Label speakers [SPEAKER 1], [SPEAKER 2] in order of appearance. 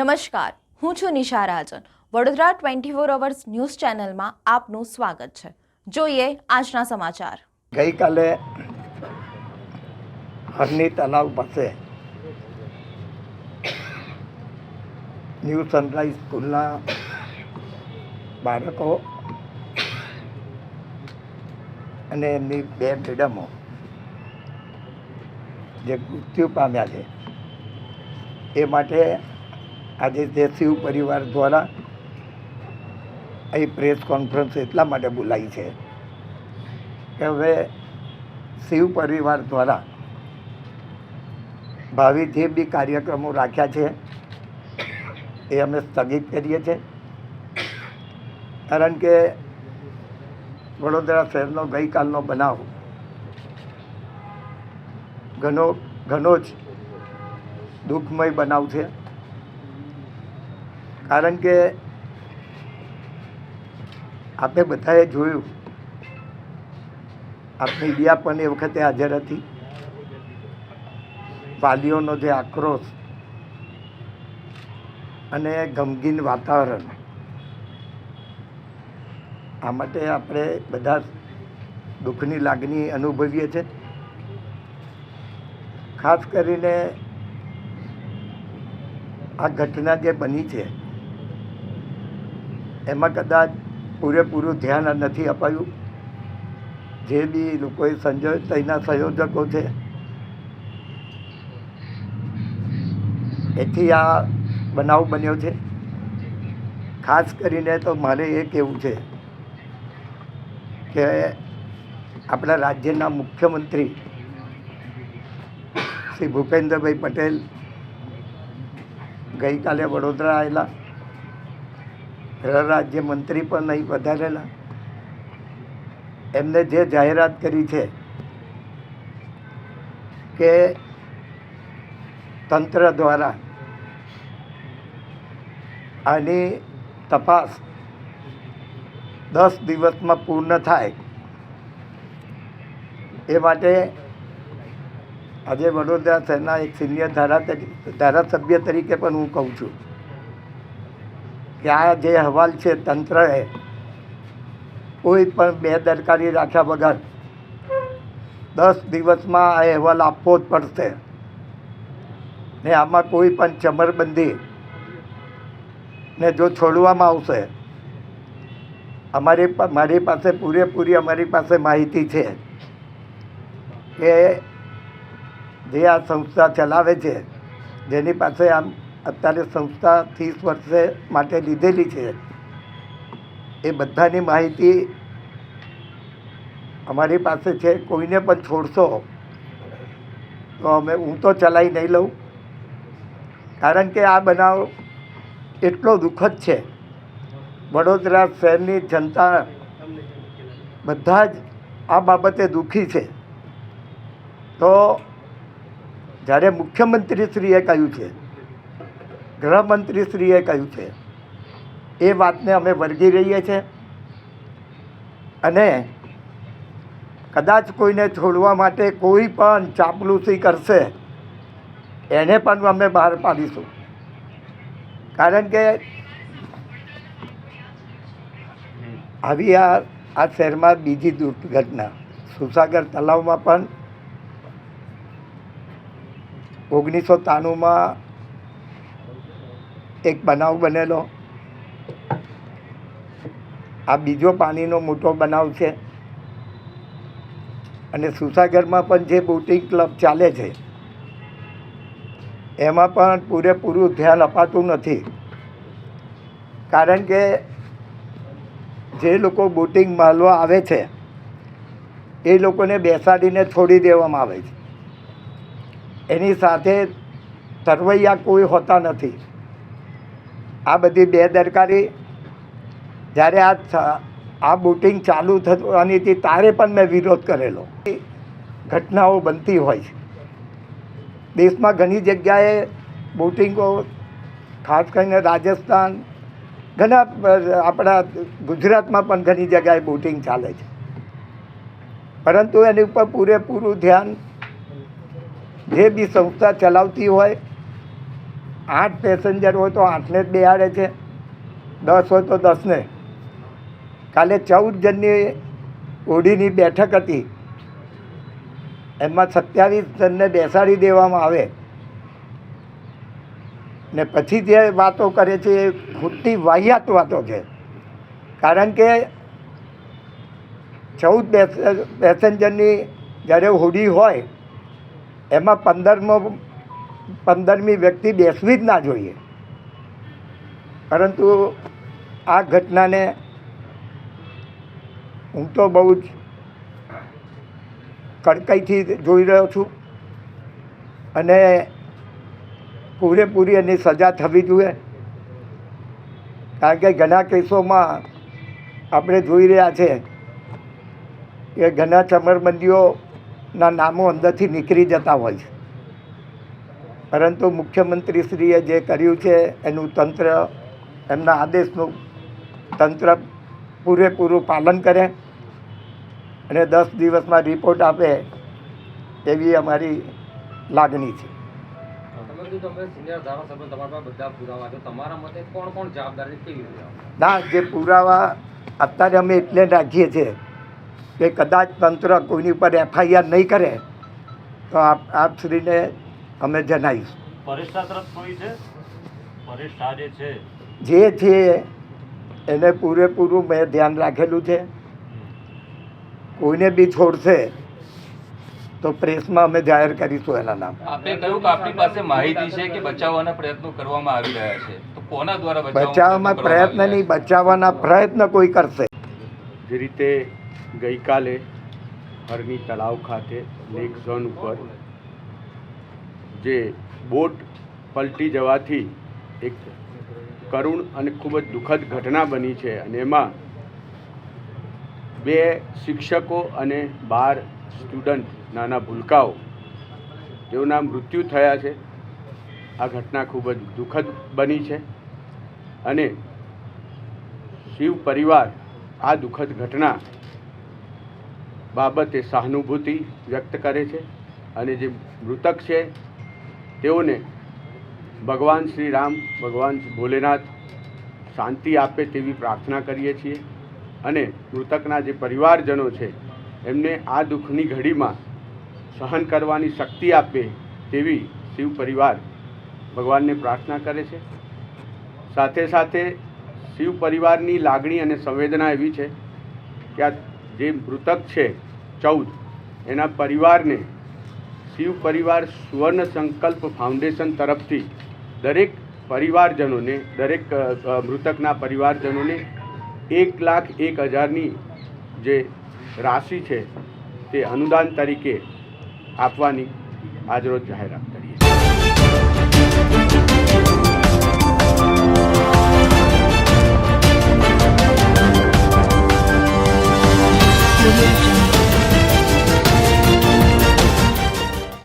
[SPEAKER 1] નમસ્કાર, હું છું Nisha Rajan. Vadodara twenty four hours news ચેનલમાં આપનું સ્વાગત છે. જોઈએ આજના સમાચાર.
[SPEAKER 2] ગઈકાલે હરની તલાવ પાસે ન્યૂ સનરાઈઝ સ્કૂલના બાળકો અને એમની બે મેડમો જે મૃત્યુ પામ્યા છે. એ માટે આજે તે શિવ પરિવાર દ્વારા અહીં પ્રેસ કોન્ફરન્સ એટલા માટે બોલાવી છે કે હવે શિવ પરિવાર દ્વારા ભાવિ જે બી કાર્યક્રમો રાખ્યા છે, એ અમે સ્થગિત કરીએ છીએ. કારણ કે વડોદરા શહેરનો ગઈકાલનો બનાવ ઘણો ઘણો જ દુઃખમય બનાવ છે. કારણ કે આપણે બધાએ જોયું, આપણી ઇડિયા પણ એ વખતે હાજર હતી. વાલીઓનો જે આક્રોશ અને ગમગીન વાતાવરણ, આ માટે આપણે બધા દુઃખની લાગણી અનુભવીએ છીએ. ખાસ કરીને આ ઘટના જે બની છે એમાં કદાચ પૂરેપૂરું ધ્યાન નથી અપાયું. જે બી લોકોએ સંજોય તેના સંયોજકો છે. એથી આ બનાવ બન્યો છે. ખાસ કરીને તો મારે એ કહેવું છે કે આપણા રાજ્યના મુખ્યમંત્રી શ્રી ભૂપેન્દ્રભાઈ પટેલ ગઈકાલે વડોદરા આવેલા. ગૃહ રાજ્ય મંત્રી પણ અહીં વધારેલા. એમને જે જાહેરાત કરી છે કે તંત્ર દ્વારા આની તપાસ દસ દિવસમાં પૂર્ણ થાય એ માટે આજે વડોદરા શહેરના એક સિનિયર ધારા ધારાસભ્ય તરીકે પણ હું કહું છું. કે આ જે અહેવાલ છે, તંત્રએ કોઈ પણ બેદરકારી રાખ્યા વગર દસ દિવસમાં આ અહેવાલ આપવો જ પડશે. ને આમાં કોઈ પણ ચમરબંધી ને જો છોડવામાં આવશે, અમારી મારી પાસે પૂરેપૂરી અમારી પાસે માહિતી છે કે જે આ સંસ્થા ચલાવે છે, જેની પાસે આમ અત્યારે સંસ્થા ત્રીસ વર્ષે માટે લીધેલી છે. એ બધાની માહિતી અમારી પાસે છે. કોઈને પણ છોડશો તો અમે, હું તો ચલાવી નહીં લઉં. કારણ કે આ બનાવ એટલો દુઃખદ છે. વડોદરા શહેરની જનતા બધા જ આ બાબતે દુઃખી છે. તો જ્યારે મુખ્યમંત્રીશ્રીએ કહ્યું છે ગૃહમંત્રીશ્રીએ કહ્યું છે. એ વાતને અમે વળગી રહીએ છીએ અને કદાચ કોઈને છોડવા માટે કોઈ પણ ચાપલૂસી કરશે, એને પણ અમે બહાર પાડીશું. કારણ કે આવી આ આ શહેરમાં બીજી દુર્ઘટના, સુસાગર તલાવમાં પણ ઓગણીસો ત્રાણુંમાં એક બનાવ બનેલો. આ બીજો પાણીનો મોટો બનાવ છે. અને સુસાગરમાં પણ જે બોટિંગ ક્લબ ચાલે છે, એમાં પણ પૂરેપૂરું ધ્યાન અપાતું નથી. કારણ કે જે લોકો બોટિંગ માલવા આવે છે, એ લોકોને બેસાડીને છોડી દેવામાં આવે છે. એની સાથે તરવૈયા કોઈ હોતા નથી. આ બધી બેદરકારી જ્યારે આ આ બોટિંગ ચાલુ થવાની હતી તારે પણ મેં વિરોધ કરેલો. ઘટનાઓ બનતી હોય છે. દેશમાં ઘણી જગ્યાએ બોટિંગો, ખાસ કરીને રાજસ્થાન, ઘણા આપણા ગુજરાતમાં પણ ઘણી જગ્યાએ બોટિંગ ચાલે છે. પરંતુ એની ઉપર પૂરેપૂરું ધ્યાન જે બી સંસ્થા ચલાવતી હોય આઠ પેસેન્જર હોય તો આઠને જ બેહાડે છે. દસ હોય તો દસને. કાલે ચૌદ જણની ઓડીની બેઠક હતી. એમાં સત્યાવીસ જણને બેસાડી દેવામાં આવે. ને પછી જે વાતો કરે છે એ ખોટી વાહિયાત વાતો છે. કારણ કે ચૌદ પેસેન્જરની જ્યારે હોડી હોય, એમાં પંદરમો પંદરમી વ્યક્તિ બેસવી જ ના જોઈએ. પરંતુ આ ઘટનાને હું તો બહુ જ કડકાઈથી જોઈ રહ્યો છું અને પૂરેપૂરી એની સજા થવી જોઈએ. કારણ કે ઘણા કેસોમાં આપણે જોઈ રહ્યા છે કે ઘણા ચમરબંદીઓના નામો અંદરથી નીકળી જતા હોય છે. પરંતુ મુખ્યમંત્રીશ્રીએ જે કર્યું છે એનું તંત્ર એમના આદેશનું તંત્ર પૂરેપૂરું પાલન કરે અને દસ દિવસમાં રિપોર્ટ આપે એવી અમારી લાગણી છે? ના જે પુરાવા અત્યારે અમે એટલે રાખીએ છીએ કે કદાચ તંત્ર કોઈની ઉપર એફઆઈઆર નહીં કરે તો આપ આપશ્રીને અમે જણાવીશું.
[SPEAKER 3] જે છે
[SPEAKER 2] એને પૂરેપૂરું મેં ધ્યાન રાખેલું છે. કોઈને બી છોડશે તો પ્રેસમાં અમે જાહેર કરીશું એના નામ.
[SPEAKER 4] આપે કહ્યું કે આપણી પાસે માહિતી છે કે બચાવવાના પ્રયત્નો કરવામાં આવી રહ્યા છે. તો કોના દ્વારા
[SPEAKER 2] બચાવવામાં પ્રયત્ન નહીં બચાવવાના પ્રયત્ન કોઈ કરશે.
[SPEAKER 5] જે રીતે ગઈકાલે હરની તળાવ ખાતે લેક ઝોન ઉપર જે બોટ પલટી જવાથી એક કરુણ અને ખૂબ જ દુઃખદ ઘટના બની છે અને એમાં બે શિક્ષકો અને બાર સ્ટુડન્ટ નાના ભૂલકાઓ જેઓના મૃત્યુ થયા છે. આ ઘટના ખૂબ જ દુઃખદ બની છે અને શિવ પરિવાર આ દુઃખદ ઘટના બાબતે સહાનુભૂતિ વ્યક્ત કરે છે અને જે મૃતક છે તેઓને ભગવાન શ્રી રામ, ભગવાન ભોલેનાથ શાંતિ આપે તેવી પ્રાર્થના કરીએ છીએ અને મૃતકના જે પરિવારજનો છે, એમને આ દુઃખની ઘડીમાં સહન કરવાની શક્તિ આપે તેવી શિવ પરિવાર ભગવાનને પ્રાર્થના કરે છે. સાથે સાથે શિવ પરિવારની લાગણી અને સંવેદના એવી છે કે આ જે મૃતક છે, ચૌદ, એના પરિવારને શિવ પરિવાર સુવર્ણ સંકલ્પ ફાઉન્ડેશન તરફથી દરેક પરિવારજનોને, દરેક મૃતકના પરિવારજનોને એક લાખ એક હજારની જે રાશિ છે તે અનુદાન તરીકે આપવાની આજરોજ જાહેરાત કરીએ